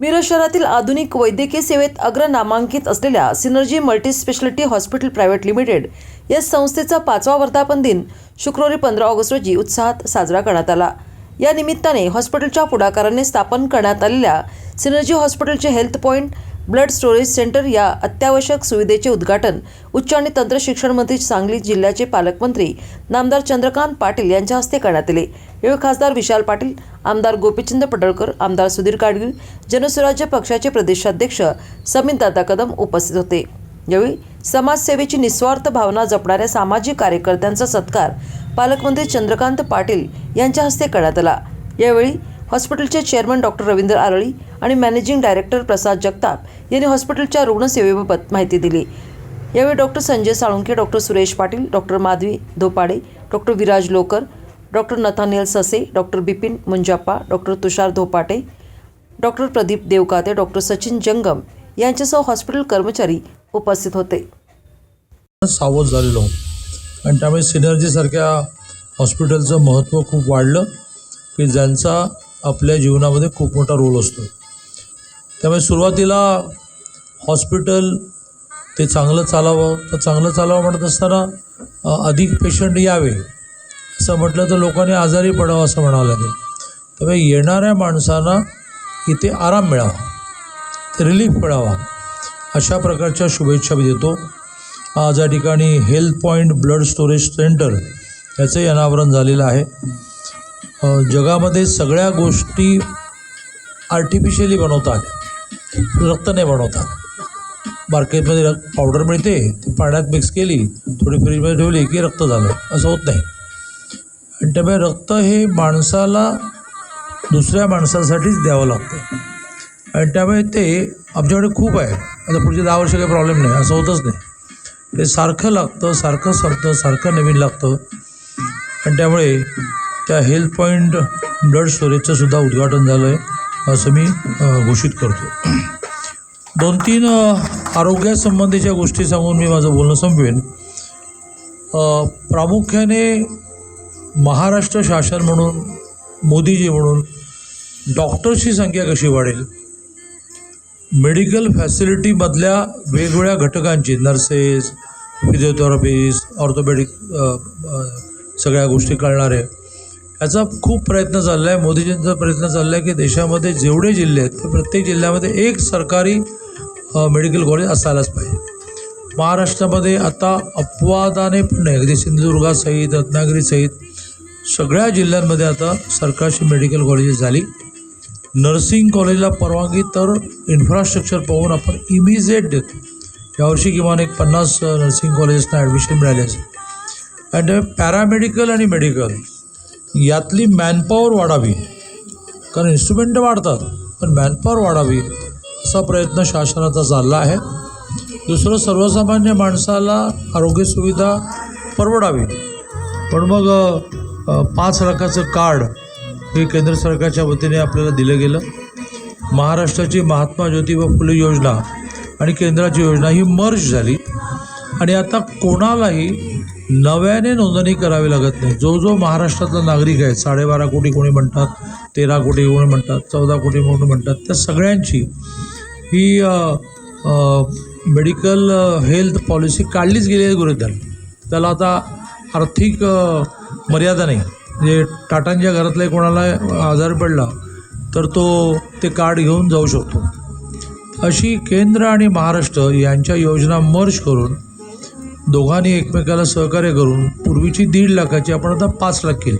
मिरज शहरातील आधुनिक वैद्यकीय सेवेत अग्र नामांकित असलेल्या Synergy multispeciality hospital private limited या संस्थेचा पाचवा वर्धापन दिन शुक्रवारी पंधरा ऑगस्ट रोजी उत्साहात साजरा करण्यात आला. या निमित्ताने हॉस्पिटलच्या पुढाकाराने स्थापन करण्यात आलेल्या सिनर्जी हॉस्पिटलचे health point blood storage centre या अत्यावश्यक सुविधेचे उद्घाटन उच्च आणि तंत्र शिक्षण मंत्री सांगली जिल्ह्याचे पालकमंत्री नामदार चंद्रकांत पाटील यांच्या हस्ते करण्यात आले. यावेळी खासदार विशाल पाटील आमदार गोपीचंद पडळकर आमदार सुधीर काडगीळ जनस्वराज्य पक्षाचे प्रदेशाध्यक्ष समितदादा कदम उपस्थित होते. यावेळी समाजसेवेची निस्वार्थ भावना जपणाऱ्या सामाजिक कार्यकर्त्यांचा सत्कार पालकमंत्री चंद्रकांत पाटील यांच्या हस्ते करण्यात आला. यावेळी हॉस्पिटलचे चेअरमन डॉक्टर रवींद्र आरळी आणि मॅनेजिंग डायरेक्टर प्रसाद जगताप यांनी हॉस्पिटलच्या रुग्णसेवेबाबत माहिती दिली. यावेळी doctor Sanjay Salunkhe doctor Suresh Patil doctor Madhavi Dhopade doctor Viraj Lokar doctor Nathaniel Sase doctor Bipin Munjappa doctor Tushar Dhopate doctor Pradeep Devkate doctor Sachin Jangam यांच्यासह hospital कर्मचारी उपस्थित होते. सावध झालेलो आणि त्यामुळे सिनर्जीसारख्या हॉस्पिटलचं महत्त्व खूप वाढलं की ज्यांचा आपल्या जीवनामध्ये खूप मोठा रोल असतो. त्यामुळे सुरुवातीला हॉस्पिटल ते चांगलं चालावं तर चांगलं चालावं म्हणत असताना अधिक पेशंट यावे असं म्हटलं तर लोकांनी आजारी पडावं असं म्हणावं लागेल. त्यामुळे येणाऱ्या माणसांना इथे आराम मिळावा ते रिलीफ मिळावा अशा प्रकारच्या शुभेच्छा मी देतो. आज या ठिकाणी health point blood storage centre याचंही अनावरण झालेलं आहे. जगामध्ये सगळ्या गोष्टी आर्टिफिशियली बनवतात. रक्त नाही बनवतात. मार्केटमध्ये रक्त पावडर मिळते ती पाण्यात मिक्स केली थोडी फ्रीजमध्ये ठेवली की रक्त झालं. असं होत नाही. आणि त्यामुळे रक्त हे माणसाला दुसऱ्या माणसासाठीच द्यावं लागतं. आणि त्यामुळे ते आमच्याकडे खूप आहे. आता पुढचे दहा वर्ष काही प्रॉब्लेम नाही. असं होतच नाही. ते सारखं लागतं सारखं सरतं सारखं नवीन लागतं. आणि त्यामुळे त्या हेल्थ पॉईंट ब्लड स्टोरेजचंसुद्धा उद्घाटन झालं आहे असं मी घोषित करतो. दोन तीन आरोग्यासंबंधीच्या गोष्टी सांगून मी माझं बोलणं संपवेन. प्रामुख्याने महाराष्ट्र शासन म्हणून मोदीजी म्हणून डॉक्टर्सची संख्या कशी वाढेल? मेडिकल फॅसिलिटीमधल्या वेगवेगळ्या घटकांची नर्सेस फिजिओथेरपिस्ट ऑर्थोपेडिक सगळ्या गोष्टी कळणारे याचा खूप प्रयत्न चालला आहे मोदीजींचा प्रयत्न चालला आहे की देशामध्ये जेवढे जिल्हे आहेत ते प्रत्येक जिल्ह्यामध्ये एक सरकारी मेडिकल कॉलेज असायलाच पाहिजे. महाराष्ट्रामध्ये आता अपवादाने पण नाही. अगदी सिंधुदुर्गासहित रत्नागिरीसहित सगळ्या जिल्ह्यांमध्ये आता सरकारची मेडिकल कॉलेजेस झाली. नर्सिंग कॉलेजला परवानगी तर इन्फ्रास्ट्रक्चर पाहून आपण इमिजिएट देतो. यावर्षी किमान एक पन्नास नर्सिंग कॉलेजेसना ॲडमिशन मिळाले असेल. आणि पॅरामेडिकल आणि मेडिकल यातली मॅनपॉवर वाढावी. कारण इन्स्ट्रुमेंट वाढतात पण मॅनपॉवर वाढावी असा प्रयत्न शासनाचा चालला आहे. दुसरं सर्वसामान्य माणसाला आरोग्य सुविधा परवडावी. पण मग पाच लाखाचं कार्ड हे केंद्र सरकारच्या वतीने आपल्याला दिलं गेलं. महाराष्ट्राची महात्मा ज्योतिबा फुले योजना आणि केंद्राची योजना ही मर्ज झाली. आणि आता कोणालाही नव्याने नोंदणी करावी लागत नाही. जो जो महाराष्ट्रातला नागरिक आहे साडेबारा कोटी कोणी म्हणतात तेरा कोटी कोणी म्हणतात चौदा कोटी कोणी म्हणतात त्या सगळ्यांची ही मेडिकल हेल्थ पॉलिसी काढलीच गेली आहे गृहित त्याला आता आर्थिक मर्यादा नाही. म्हणजे टाटांच्या घरातल्या कोणाला आजार पडला तर तो ते कार्ड घेऊन जाऊ शकतो. अशी केंद्र आणि महाराष्ट्र यांच्या योजना मर्ज करून दोघांनी एकमेकाला सहकार्य करून पूर्वीची दीड लाखाची आपण आता पाच लाख केली.